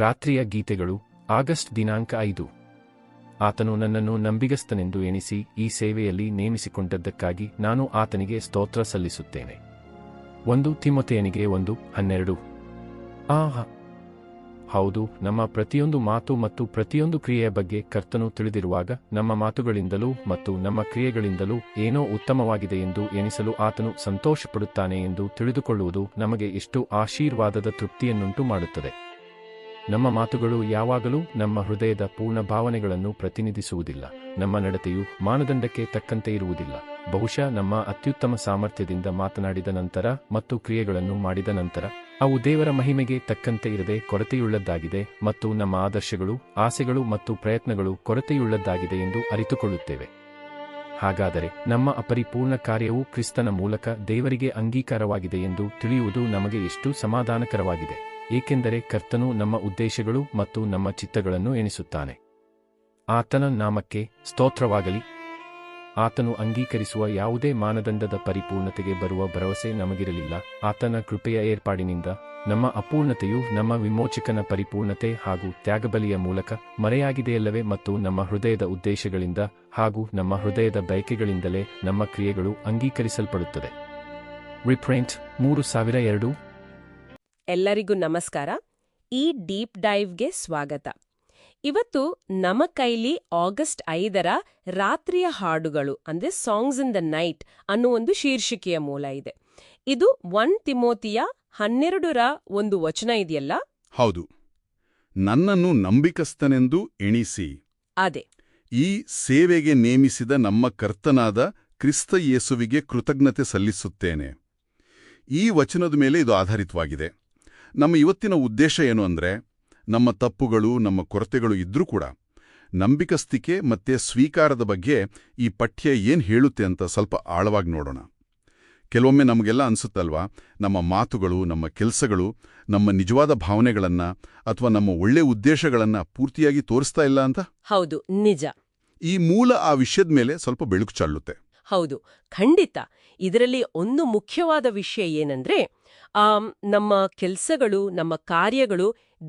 ರಾತ್ರಿಯ ಗೀತೆಗಳು, ಆಗಸ್ಟ್ ದಿನಾಂಕ ಐದು. ಆತನು ನನ್ನನ್ನು ನಂಬಿಗಸ್ತನೆಂದು ಎಣಿಸಿ ಈ ಸೇವೆಯಲ್ಲಿ ನೇಮಿಸಿಕೊಂಡದ್ದಕ್ಕಾಗಿ ನಾನು ಆತನಿಗೆ ಸ್ತೋತ್ರ ಸಲ್ಲಿಸುತ್ತೇನೆ. ಒಂದು ತಿಮ್ಮತೆಯನಿಗೆ ಒಂದು, ಹನ್ನೆರಡು. ಆ ಹ. ಹೌದು, ನಮ್ಮ ಪ್ರತಿಯೊಂದು ಮಾತು ಮತ್ತು ಪ್ರತಿಯೊಂದು ಕ್ರಿಯೆಯ ಬಗ್ಗೆ ಕರ್ತನು ತಿಳಿದಿರುವಾಗ ನಮ್ಮ ಮಾತುಗಳಿಂದಲೂ ಮತ್ತು ನಮ್ಮ ಕ್ರಿಯೆಗಳಿಂದಲೂ ಏನೋ ಉತ್ತಮವಾಗಿದೆ ಎಂದು ಎಣಿಸಲು ಆತನು ಸಂತೋಷಪಡುತ್ತಾನೆ ಎಂದು ತಿಳಿದುಕೊಳ್ಳುವುದು ನಮಗೆ ಎಷ್ಟು ಆಶೀರ್ವಾದದ ತೃಪ್ತಿಯನ್ನುಂಟು ಮಾಡುತ್ತದೆ ನಮ್ಮ ಮಾತುಗಳು ಯಾವಾಗಲೂ ನಮ್ಮ ಹೃದಯದ ಪೂರ್ಣ ಭಾವನೆಗಳನ್ನು ಪ್ರತಿನಿಧಿಸುವುದಿಲ್ಲ. ನಮ್ಮ ನಡತೆಯು ಮಾನದಂಡಕ್ಕೆ ತಕ್ಕಂತೆ ಇರುವುದಿಲ್ಲ. ಬಹುಶಃ ನಮ್ಮ ಅತ್ಯುತ್ತಮ ಸಾಮರ್ಥ್ಯದಿಂದ ಮಾತನಾಡಿದ ನಂತರ ಮತ್ತು ಕ್ರಿಯೆಗಳನ್ನು ಮಾಡಿದ ನಂತರ, ಅವು ದೇವರ ಮಹಿಮೆಗೆ ತಕ್ಕಂತೆ ಇರದೆ ಕೊರತೆಯುಳ್ಳದ್ದಾಗಿದೆ ಮತ್ತು ನಮ್ಮ ಆದರ್ಶಗಳು, ಆಸೆಗಳು ಮತ್ತು ಪ್ರಯತ್ನಗಳು ಕೊರತೆಯುಳ್ಳದ್ದಾಗಿದೆ ಎಂದು ಅರಿತುಕೊಳ್ಳುತ್ತೇವೆ. ಹಾಗಾದರೆ ನಮ್ಮ ಅಪರಿಪೂರ್ಣ ಕಾರ್ಯವು ಕ್ರಿಸ್ತನ ಮೂಲಕ ದೇವರಿಗೆ ಅಂಗೀಕಾರವಾಗಿದೆ ಎಂದು ತಿಳಿಯುವುದು ನಮಗೆ ಎಷ್ಟು ಸಮಾಧಾನಕರವಾಗಿದೆ. ಏಕೆಂದರೆ ಕರ್ತನು ನಮ್ಮ ಉದ್ದೇಶಗಳು ಮತ್ತು ನಮ್ಮ ಚಿತ್ತಗಳನ್ನು ಎಣಿಸುತ್ತಾನೆ. ಆತನ ನಾಮಕ್ಕೆ ಸ್ತೋತ್ರವಾಗಲಿ. ಆತನು ಅಂಗೀಕರಿಸುವ ಯಾವುದೇ ಮಾನದಂಡದ ಪರಿಪೂರ್ಣತೆಗೆ ಬರುವ ಭರವಸೆ ನಮಗಿರಲಿಲ್ಲ. ಆತನ ಕೃಪೆಯ ಏರ್ಪಾಡಿನಿಂದ ನಮ್ಮ ಅಪೂರ್ಣತೆಯು ನಮ್ಮ ವಿಮೋಚಕನ ಪರಿಪೂರ್ಣತೆ ಹಾಗೂ ತ್ಯಾಗಬಲಿಯ ಮೂಲಕ ಮರೆಯಾಗಿದೆಯಲ್ಲವೇ ಮತ್ತು ನಮ್ಮ ಹೃದಯದ ಉದ್ದೇಶಗಳಿಂದ ಹಾಗೂ ನಮ್ಮ ಹೃದಯದ ಬಯಕೆಗಳಿಂದಲೇ ನಮ್ಮ ಕ್ರಿಯೆಗಳು ಅಂಗೀಕರಿಸಲ್ಪಡುತ್ತದೆ. ರಿಪ್ರೆಂಟ್ ಮೂರು ಸಾವಿರ ಎರಡು ಎಲ್ಲರಿಗೂ ನಮಸ್ಕಾರ. ಈ ಡೀಪ್ ಡೈವ್ಗೆ ಸ್ವಾಗತ. ಇವತ್ತು ನಮ್ಮ ಕೈಲಿ ಆಗಸ್ಟ್ ಐದರ ರಾತ್ರಿಯ ಹಾಡುಗಳು ಅಂದ್ರೆ ಸಾಂಗ್ಸ್ ಇನ್ ದ ನೈಟ್ ಅನ್ನೋ ಒಂದು ಶೀರ್ಷಿಕೆಯ ಮೂಲ ಇದೆ. ಇದು ಒನ್ ತಿಮೋತಿಯ ಹನ್ನೆರಡರ ಒಂದು ವಚನ ಇದೆಯಲ್ಲ? ಹೌದು. ನನ್ನನ್ನು ನಂಬಿಕಸ್ತನೆಂದು ಎಣಿಸಿ. ಅದೇ. ಈ ಸೇವೆಗೆ ನೇಮಿಸಿದ ನಮ್ಮ ಕರ್ತನಾದ ಕ್ರಿಸ್ತ ಯೇಸುವಿಗೆ ಕೃತಜ್ಞತೆ ಸಲ್ಲಿಸುತ್ತೇನೆ. ಈ ವಚನದ ಮೇಲೆ ಇದು ಆಧಾರಿತವಾಗಿದೆ. ನಮ್ಮ ಇವತ್ತಿನ ಉದ್ದೇಶ ಏನು ಅಂದ್ರೆ ನಮ್ಮ ತಪ್ಪುಗಳು ನಮ್ಮ ಕೊರತೆಗಳು ಇದ್ರೂ ಕೂಡ ನಂಬಿಕಸ್ತಿಕೆ ಮತ್ತೆ ಸ್ವೀಕಾರದ ಬಗ್ಗೆ ಈ ಪಠ್ಯ ಏನು ಹೇಳುತ್ತೆ ಅಂತ ಸ್ವಲ್ಪ ಆಳವಾಗಿ ನೋಡೋಣ. ಕೆಲವೊಮ್ಮೆ ನಮಗೆಲ್ಲ ಅನ್ಸುತ್ತಲ್ವಾ ನಮ್ಮ ಮಾತುಗಳು ನಮ್ಮ ಕೆಲಸಗಳು ನಮ್ಮ ನಿಜವಾದ ಭಾವನೆಗಳನ್ನು ಅಥವಾ ನಮ್ಮ ಒಳ್ಳೆ ಉದ್ದೇಶಗಳನ್ನು ಪೂರ್ತಿಯಾಗಿ ತೋರಿಸ್ತಾ ಇಲ್ಲ ಅಂತ? ಹೌದು ನಿಜ. ಈ ಮೂಲ ಆ ವಿಷಯದ ಮೇಲೆ ಸ್ವಲ್ಪ ಬೆಳಕು ಚೆಲ್ಲುತ್ತೆ. ಹೌದು ಖಂಡಿತ. ಇದರಲ್ಲಿ ಒಂದು ಮುಖ್ಯವಾದ ವಿಷಯ ಏನಂದ್ರೆ ನಮ್ಮ ಕೆಲಸಗಳು ನಮ್ಮ ಕಾರ್ಯಗಳು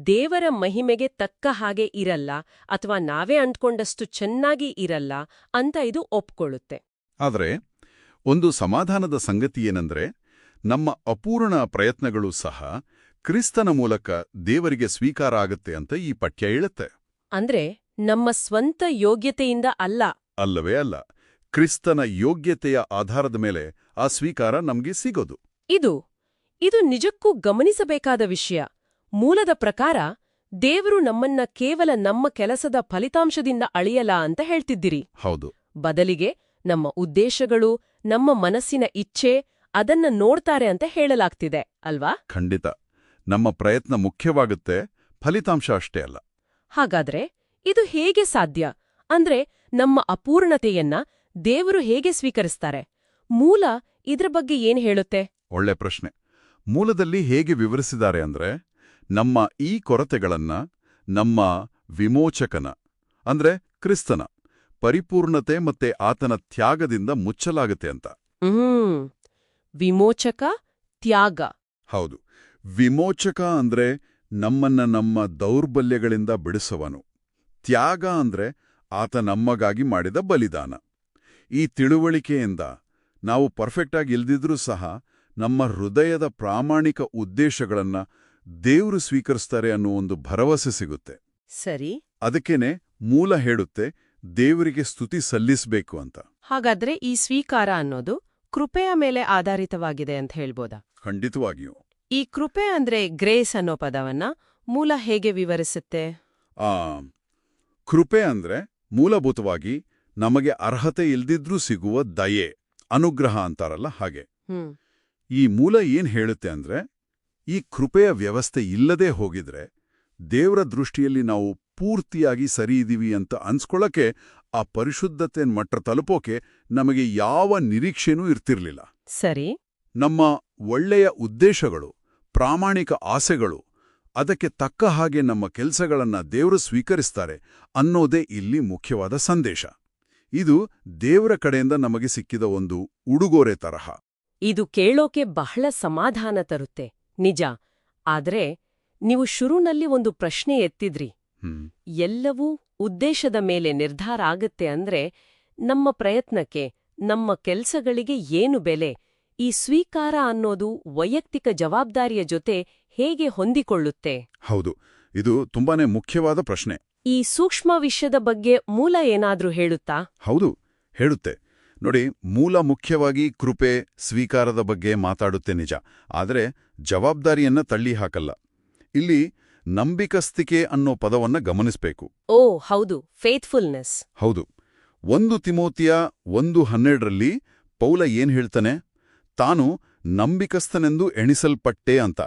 ದೇವರ ಮಹಿಮೆಗೆ ತಕ್ಕ ಹಾಗೆ ಇರಲ್ಲ ಅಥವಾ ನಾವೇ ಅಂದ್ಕೊಂಡಷ್ಟು ಚೆನ್ನಾಗಿ ಇರಲ್ಲ ಅಂತ ಇದು ಒಪ್ಕೊಳ್ಳುತ್ತೆ. ಆದರೆ ಒಂದು ಸಮಾಧಾನದ ಸಂಗತಿ ಏನಂದ್ರೆ ನಮ್ಮ ಅಪೂರ್ಣ ಪ್ರಯತ್ನಗಳು ಸಹ ಕ್ರಿಸ್ತನ ಮೂಲಕ ದೇವರಿಗೆ ಸ್ವೀಕಾರ ಆಗುತ್ತೆ ಅಂತ ಈ ಪಠ್ಯ ಹೇಳುತ್ತೆ. ಅಂದ್ರೆ ನಮ್ಮ ಸ್ವಂತ ಯೋಗ್ಯತೆಯಿಂದ ಅಲ್ಲ. ಅಲ್ಲವೇ ಅಲ್ಲ. ಕ್ರಿಸ್ತನ ಯೋಗ್ಯತೆಯ ಆಧಾರದ ಮೇಲೆ ಆ ಸ್ವೀಕಾರ ನಮಗೆ ಸಿಗೋದು. ಇದು ಇದು ನಿಜಕ್ಕೂ ಗಮನಿಸಬೇಕಾದ ವಿಷಯ. ಮೂಲದ ಪ್ರಕಾರ ದೇವರು ನಮ್ಮನ್ನ ಕೇವಲ ನಮ್ಮ ಕೆಲಸದ ಫಲಿತಾಂಶದಿಂದ ಅಳಿಯಲ ಅಂತ ಹೇಳ್ತಿದ್ದಿರಿ. ಹೌದು. ಬದಲಿಗೆ ನಮ್ಮ ಉದ್ದೇಶಗಳು ನಮ್ಮ ಮನಸ್ಸಿನ ಇಚ್ಛೆ ಅದನ್ನ ನೋಡ್ತಾರೆ ಅಂತ ಹೇಳಲಾಗ್ತಿದೆ ಅಲ್ವಾ? ಖಂಡಿತ. ನಮ್ಮ ಪ್ರಯತ್ನ ಮುಖ್ಯವಾಗುತ್ತೆ ಫಲಿತಾಂಶ ಅಷ್ಟೇ ಅಲ್ಲ. ಹಾಗಾದ್ರೆ ಇದು ಹೇಗೆ ಸಾಧ್ಯ? ಅಂದ್ರೆ ನಮ್ಮ ಅಪೂರ್ಣತೆಯನ್ನ ದೇವರು ಹೇಗೆ ಸ್ವೀಕರಿಸ್ತಾರೆ? ಮೂಲ ಇದ್ರ ಬಗ್ಗೆ ಏನ್ ಹೇಳುತ್ತೆ? ಒಳ್ಳೆ ಪ್ರಶ್ನೆ. ಮೂಲದಲ್ಲಿ ಹೇಗೆ ವಿವರಿಸಿದ್ದಾರೆ ಅಂದ್ರೆ ನಮ್ಮ ಈ ಕೊರತೆಗಳನ್ನ ನಮ್ಮ ವಿಮೋಚಕನ ಅಂದ್ರೆ ಕ್ರಿಸ್ತನ ಪರಿಪೂರ್ಣತೆ ಮತ್ತೆ ಆತನ ತ್ಯಾಗದಿಂದ ಮುಚ್ಚಲಾಗುತ್ತೆ ಅಂತ. ಹ್ಮ್. ವಿಮೋಚಕ ತ್ಯಾಗ. ಹೌದು. ವಿಮೋಚಕ ಅಂದ್ರೆ ನಮ್ಮನ್ನ ನಮ್ಮ ದೌರ್ಬಲ್ಯಗಳಿಂದ ಬಿಡಿಸುವನು. ತ್ಯಾಗ ಅಂದ್ರೆ ಆತ ನಮ್ಮಗಾಗಿ ಮಾಡಿದ ಬಲಿದಾನ. ಈ ತಿಳುವಳಿಕೆಯಿಂದ ನಾವು ಪರ್ಫೆಕ್ಟಾಗಿ ಇಲ್ದಿದ್ರೂ ಸಹ ನಮ್ಮ ಹೃದಯದ ಪ್ರಾಮಾಣಿಕ ಉದ್ದೇಶಗಳನ್ನ ದೇವರು ಸ್ವೀಕರಿಸ್ತಾರೆ ಅನ್ನೋ ಒಂದು ಭರವಸೆ ಸಿಗುತ್ತೆ. ಸರಿ. ಅದಕ್ಕೇನೆ ಮೂಲ ಹೇಳುತ್ತೆ ದೇವರಿಗೆ ಸ್ತುತಿ ಸಲ್ಲಿಸಬೇಕು ಅಂತ. ಹಾಗಾದ್ರೆ ಈ ಸ್ವೀಕಾರ ಅನ್ನೋದು ಕೃಪೆಯ ಮೇಲೆ ಆಧಾರಿತವಾಗಿದೆ ಅಂತ ಹೇಳ್ಬೋದಾ? ಖಂಡಿತವಾಗಿಯೂ. ಈ ಕೃಪೆ ಅಂದ್ರೆ ಗ್ರೇಸ್ ಅನ್ನೋ ಪದವನ್ನ ಮೂಲ ಹೇಗೆ ವಿವರಿಸುತ್ತೆ? ಆ ಕೃಪೆ ಅಂದ್ರೆ ಮೂಲಭೂತವಾಗಿ ನಮಗೆ ಅರ್ಹತೆ ಇಲ್ದಿದ್ರೂ ಸಿಗುವ ದಯೆ ಅನುಗ್ರಹ ಅಂತಾರಲ್ಲ ಹಾಗೆ. ಈ ಮೂಲ ಏನ್ ಹೇಳುತ್ತೆ ಅಂದ್ರೆ ಈ ಕೃಪೆಯ ವ್ಯವಸ್ಥೆ ಇಲ್ಲದೆ ಹೋಗಿದ್ರೆ ದೇವರ ದೃಷ್ಟಿಯಲ್ಲಿ ನಾವು ಪೂರ್ತಿಯಾಗಿ ಸರಿ ಸರಿಯಿದೀವಿ ಅಂತ ಅನ್ಸ್ಕೊಳ್ಳಕ್ಕೆ ಆ ಪರಿಶುದ್ಧತೆ ಮಟ್ಟ ತಲುಪೋಕೆ ನಮಗೆ ಯಾವ ನಿರೀಕ್ಷೆನೂ ಇರ್ತಿರ್ಲಿಲ್ಲ. ಸರಿ. ನಮ್ಮ ಒಳ್ಳೆಯ ಉದ್ದೇಶಗಳು ಪ್ರಾಮಾಣಿಕ ಆಸೆಗಳು ಅದಕ್ಕೆ ತಕ್ಕ ಹಾಗೆ ನಮ್ಮ ಕೆಲಸಗಳನ್ನ ದೇವರು ಸ್ವೀಕರಿಸ್ತಾರೆ ಅನ್ನೋದೇ ಇಲ್ಲಿ ಮುಖ್ಯವಾದ ಸಂದೇಶ. ಇದು ದೇವರ ಕಡೆಯಿಂದ ನಮಗೆ ಸಿಕ್ಕಿದ ಒಂದು ಉಡುಗೊರೆ ತರಹ. ಇದು ಕೇಳೋಕೆ ಬಹಳ ಸಮಾಧಾನ ತರುತ್ತೆ ನಿಜ. ಆದ್ರೆ ನೀವು ಶುರುನಲ್ಲಿ ಒಂದು ಪ್ರಶ್ನೆ ಎತ್ತಿದ್ರಿ. ಎಲ್ಲವೂ ಉದ್ದೇಶದ ಮೇಲೆ ನಿರ್ಧಾರ ಆಗತ್ತೆ ಅಂದ್ರೆ ನಮ್ಮ ಪ್ರಯತ್ನಕ್ಕೆ ನಮ್ಮ ಕೆಲ್ಸಗಳಿಗೆ ಏನು ಬೆಲೆ? ಈ ಸ್ವೀಕಾರ ಅನ್ನೋದು ವೈಯಕ್ತಿಕ ಜವಾಬ್ದಾರಿಯ ಜೊತೆ ಹೇಗೆ ಹೊಂದಿಕೊಳ್ಳುತ್ತೆ? ಹೌದು ಇದು ತುಂಬಾನೇ ಮುಖ್ಯವಾದ ಪ್ರಶ್ನೆ. ಈ ಸೂಕ್ಷ್ಮ ವಿಷಯದ ಬಗ್ಗೆ ಮೂಲ ಏನಾದ್ರೂ ಹೇಳುತ್ತಾ? ಹೌದು ಹೇಳುತ್ತೆ. ನೋಡಿ ಮೂಲ ಮುಖ್ಯವಾಗಿ ಕೃಪೆ ಸ್ವೀಕಾರದ ಬಗ್ಗೆ ಮಾತಾಡುತ್ತೆ ನಿಜ. ಆದರೆ ಜವಾಬ್ದಾರಿಯನ್ನ ತಳ್ಳಿ ಹಾಕಲ್ಲ ಇಲ್ಲಿ ನಂಬಿಕಸ್ತಿಕೆ ಅನ್ನೋ ಪದವನ್ನ ಗಮನಿಸಬೇಕು. ಓ ಹೌದು ಫೇತ್ಫುಲ್ನೆಸ್ ಹೌದು. ಒಂದು ತಿಮೋತಿಯ ಒಂದು ಹನ್ನೆರಡರಲ್ಲಿ ಪೌಲ ಏನ್ ಹೇಳ್ತಾನೆ? ತಾನು ನಂಬಿಕಸ್ಥನೆಂದು ಎಣಿಸಲ್ಪಟ್ಟೆ ಅಂತ.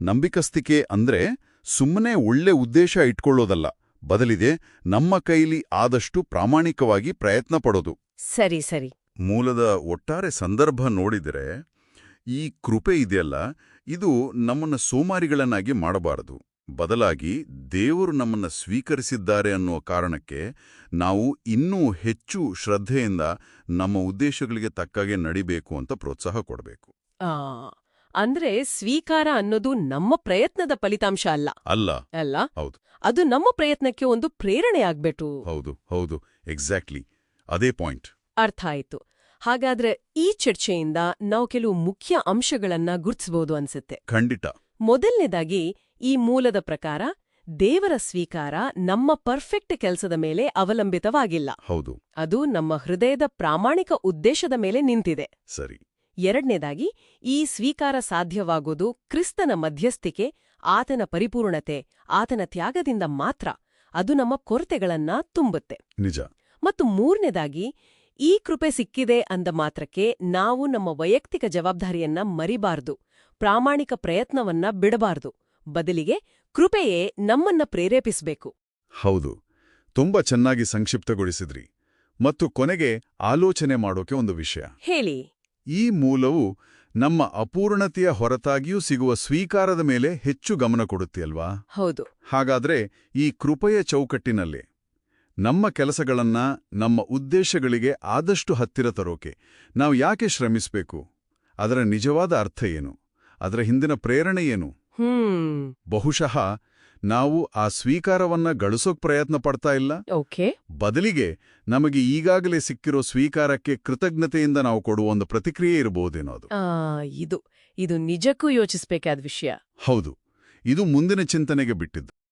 ನಂಬಿಕಸ್ತಿಕೆ ಅಂದ್ರೆ ಸುಮ್ಮನೆ ಒಳ್ಳೆ ಉದ್ದೇಶ ಇಟ್ಕೊಳ್ಳೋದಲ್ಲ. ಬದಲಿದೆ ನಮ್ಮ ಕೈಲಿ ಆದಷ್ಟು ಪ್ರಾಮಾಣಿಕವಾಗಿ ಪ್ರಯತ್ನ ಪಡೋದು. ಸರಿ ಸರಿ. ಮೂಲದ ಒಟ್ಟಾರೆ ಸಂದರ್ಭ ನೋಡಿದರೆ ಈ ಕೃಪೆ ಇದೆಯಲ್ಲ ಇದು ನಮ್ಮನ್ನ ಸೋಮಾರಿಗಳನ್ನಾಗಿ ಮಾಡಬಾರದು. ಬದಲಾಗಿ ದೇವರು ನಮ್ಮನ್ನ ಸ್ವೀಕರಿಸಿದ್ದಾರೆ ಅನ್ನುವ ಕಾರಣಕ್ಕೆ ನಾವು ಇನ್ನೂ ಹೆಚ್ಚು ಶ್ರದ್ಧೆಯಿಂದ ನಮ್ಮ ಉದ್ದೇಶಗಳಿಗೆ ತಕ್ಕಾಗೆ ನಡಿಬೇಕು ಅಂತ ಪ್ರೋತ್ಸಾಹ ಕೊಡಬೇಕು. ಅಂದ್ರೆ ಸ್ವೀಕಾರ ಅನ್ನೋದು ನಮ್ಮ ಪ್ರಯತ್ನದ ಫಲಿತಾಂಶ ಅಲ್ಲ. ಅಲ್ಲ. ಅಲ್ಲ? ಹೌದು. ಅದು ನಮ್ಮ ಪ್ರಯತ್ನಕ್ಕೆ ಒಂದು ಪ್ರೇರಣೆ ಆಗ್ಬೇಕು. ಹೌದು ಹೌದು ಎಕ್ಸಾಕ್ಟ್ಲಿ. ಅದೇ ಪಾಯಿಂಟ್. ಅರ್ಥ ಆಯ್ತು. ಹಾಗಾದ್ರೆ ಈ ಚರ್ಚೆಯಿಂದ ನಾವು ಕೆಲವು ಮುಖ್ಯ ಅಂಶಗಳನ್ನ ಗುರುತಿಸಬಹುದು ಅನ್ಸುತ್ತೆ. ಖಂಡಿತ. ಮೊದಲನೇದಾಗಿ ಈ ಮೂಲದ ಪ್ರಕಾರ ದೇವರ ಸ್ವೀಕಾರ ನಮ್ಮ ಪರ್ಫೆಕ್ಟ್ ಕೆಲಸದ ಮೇಲೆ ಅವಲಂಬಿತವಾಗಿಲ್ಲ. ಹೌದು. ಅದು ನಮ್ಮ ಹೃದಯದ ಪ್ರಾಮಾಣಿಕ ಉದ್ದೇಶದ ಮೇಲೆ ನಿಂತಿದೆ. ಸರಿ. ಎರಡನೇದಾಗಿ ಈ ಸ್ವೀಕಾರ ಸಾಧ್ಯವಾಗೋದು ಕ್ರಿಸ್ತನ ಮಧ್ಯಸ್ಥಿಕೆ ಆತನ ಪರಿಪೂರ್ಣತೆ ಆತನ ತ್ಯಾಗದಿಂದ ಮಾತ್ರ. ಅದು ನಮ್ಮ ಕೊರತೆಗಳನ್ನ ತುಂಬುತ್ತೆ. ನಿಜ. ಮತ್ತು ಮೂರನೇದಾಗಿ ಈ ಕೃಪೆ ಸಿಕ್ಕಿದೆ ಅಂದ ಮಾತ್ರಕ್ಕೆ ನಾವು ನಮ್ಮ ವೈಯಕ್ತಿಕ ಜವಾಬ್ದಾರಿಯನ್ನ ಮರಿಬಾರದು. ಪ್ರಾಮಾಣಿಕ ಪ್ರಯತ್ನವನ್ನ ಬಿಡಬಾರ್ದು. ಬದಲಿಗೆ ಕೃಪೆಯೇ ನಮ್ಮನ್ನ ಪ್ರೇರೇಪಿಸಬೇಕು. ಹೌದು. ತುಂಬಾ ಚೆನ್ನಾಗಿ ಸಂಕ್ಷಿಪ್ತಗೊಳಿಸಿದ್ರಿ. ಮತ್ತು ಕೊನೆಗೆ ಆಲೋಚನೆ ಮಾಡೋಕೆ ಒಂದು ವಿಷಯ. ಹೇಳಿ. ಈ ಮೂಲವು ನಮ್ಮ ಅಪೂರ್ಣತೆಯ ಹೊರತಾಗಿಯೂ ಸಿಗುವ ಸ್ವೀಕಾರದ ಮೇಲೆ ಹೆಚ್ಚು ಗಮನ ಕೊಡುತ್ತೆಯಲ್ವಾ ಹೌದು. ಹಾಗಾದ್ರೆ ಈ ಕೃಪೆಯ ಚೌಕಟ್ಟಿನಲ್ಲಿ ನಮ್ಮ ಕೆಲಸಗಳನ್ನ ನಮ್ಮ ಉದ್ದೇಶಗಳಿಗೆ ಆದಷ್ಟು ಹತ್ತಿರ ತರೋಕೆ ನಾವು ಯಾಕೆ ಶ್ರಮಿಸಬೇಕು? ಅದರ ನಿಜವಾದ ಅರ್ಥ ಏನು? ಅದರ ಹಿಂದಿನ ಪ್ರೇರಣೆ ಏನು? ಹ್ಮ್. ಬಹುಶಃ ನಾವು ಆ ಸ್ವೀಕಾರವನ್ನ ಗಳಿಸೋಕ್ ಪ್ರಯತ್ನ ಪಡ್ತಾ ಇಲ್ಲ. ಓಕೆ ಬದಲಿಗೆ ನಮಗೆ ಈಗಾಗಲೇ ಸಿಕ್ಕಿರೋ ಸ್ವೀಕಾರಕ್ಕೆ ಕೃತಜ್ಞತೆಯಿಂದ ನಾವು ಕೊಡುವ ಒಂದು ಪ್ರತಿಕ್ರಿಯೆ ಇರಬಹುದೇನೋದು ಇದು ಇದು ನಿಜಕ್ಕೂ ಯೋಚಿಸಬೇಕಾದ ವಿಷಯ. ಹೌದು. ಇದು ಮುಂದಿನ ಚಿಂತನೆಗೆ ಬಿಟ್ಟಿದ್ದು.